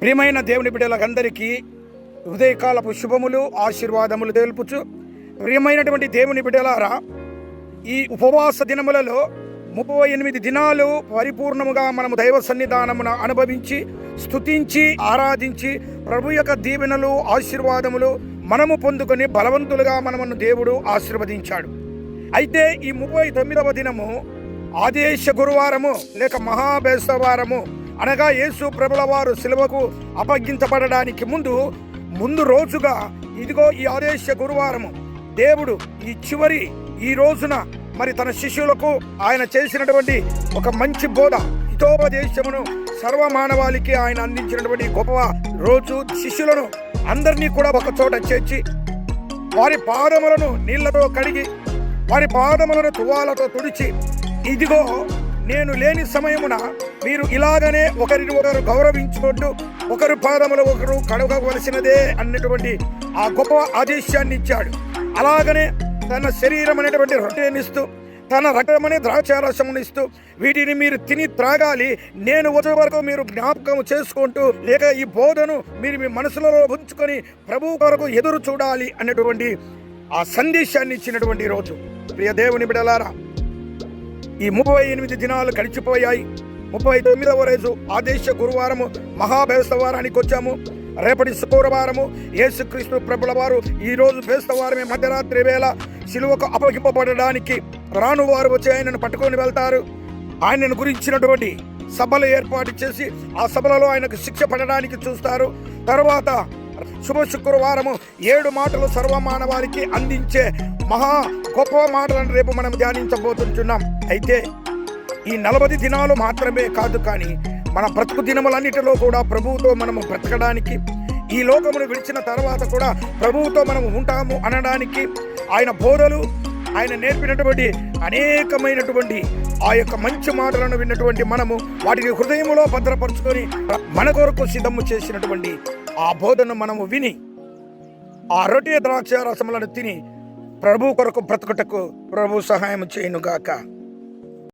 ప్రియమైన దేవుని బిడ్డలందరికీ ఉదయకాలపు శుభములు ఆశీర్వాదములు తెలుపుచు ప్రియమైనటువంటి దేవుని బిడ్డలారా ఈ ఉపవాస దినములలో ముప్పై ఎనిమిది దినాలు పరిపూర్ణముగా మనము దైవ సన్నిధానమున అనుభవించి స్తుతించి ఆరాధించి ప్రభు యొక్క దీవెనలు ఆశీర్వాదములు మనము పొందుకొని బలవంతులుగా మనమును దేవుడు ఆశీర్వదించాడు. అయితే ఈ ముప్పై తొమ్మిదవ దినము ఆదేశ గురువారము లేక మహాబేసవారము అనగా యేసు ప్రభుల వారు సిలువకు అప్పగించబడడానికి ముందు ముందు రోజుగా ఇదిగో ఈ ఆదేశ గురువారము దేవుడు ఈ చివరి ఈ రోజున మరి తన శిష్యులకు ఆయన చేసినటువంటి ఒక మంచి బోధ హితోపదేశమును సర్వ మానవాళికి ఆయన అందించినటువంటి గొప్ప రోజు శిష్యులను అందరినీ కూడా ఒక చోట చేర్చి వారి పాదములను నీళ్ళతో కడిగి వారి పాదములను తువాలతో తుడిచి ఇదిగో నేను లేని సమయమున మీరు ఇలాగనే ఒకరిని ఒకరు గౌరవించుకుంటూ ఒకరు పాదములు ఒకరు కడగవలసినదే అన్నటువంటి ఆ గొప్ప ఆదేశాన్ని ఇచ్చాడు. అలాగనే తన శరీరం అనేటువంటి రొట్టెనిస్తూ తన రకమనే ద్రాక్షారసమునిస్తూ వీటిని మీరు తిని త్రాగాలి. నేను వచ్చే వరకు మీరు జ్ఞాపకం చేసుకుంటూ లేక ఈ బోధను మీరు మీ మనసులో ఉంచుకొని ప్రభు కొరకు ఎదురు చూడాలి అనేటువంటి ఆ సందేశాన్ని ఇచ్చినటువంటి రోజు. ప్రియ దేవుని బిడలారా ఈ ముప్పై ఎనిమిది దినాలు గడిచిపోయాయి. ముప్పై తొమ్మిదవ రోజు ఆదేశ గురువారము మహాబేస్తవారానికి వచ్చాము. రేపటి శుక్రవారము యేసుక్రీస్తు ప్రభుల వారు ఈ రోజు బేస్తవారమే మధ్యరాత్రి వేళ సిలువకు అప్పగింపబడడానికి రాను వారు వచ్చి ఆయనను పట్టుకొని వెళ్తారు. ఆయనను గురించినటువంటి సభలు ఏర్పాటు చేసి ఆ సభలలో ఆయనకు శిక్ష పడడానికి చూస్తారు. తర్వాత శుభ శుక్రవారము ఏడు మాటలు సర్వమానవారికి అందించే మహా గొప్ప మాటలను రేపు మనం ధ్యానించబోతుంటున్నాం. అయితే ఈ నలభై దినాలు మాత్రమే కాదు కానీ మన బ్రతుకు దినములన్నిటిలో కూడా ప్రభువుతో మనము బ్రతకడానికి ఈ లోకమును విడిచిన తర్వాత కూడా ప్రభువుతో మనము ఉంటాము అనడానికి ఆయన బోధలు ఆయన నేర్పినటువంటి అనేకమైనటువంటి ఆ యొక్క మంచి మాటలను విన్నటువంటి మనము వాటిని హృదయములో భద్రపరుచుకొని మన కొరకు సిద్ధము చేసినటువంటి ఆ బోధను మనము విని ఆ రొట్టె ద్రాక్ష రసములను తిని ప్రభు కొరకు బ్రతుకుటకు ప్రభు సహాయం చేయనుగాక.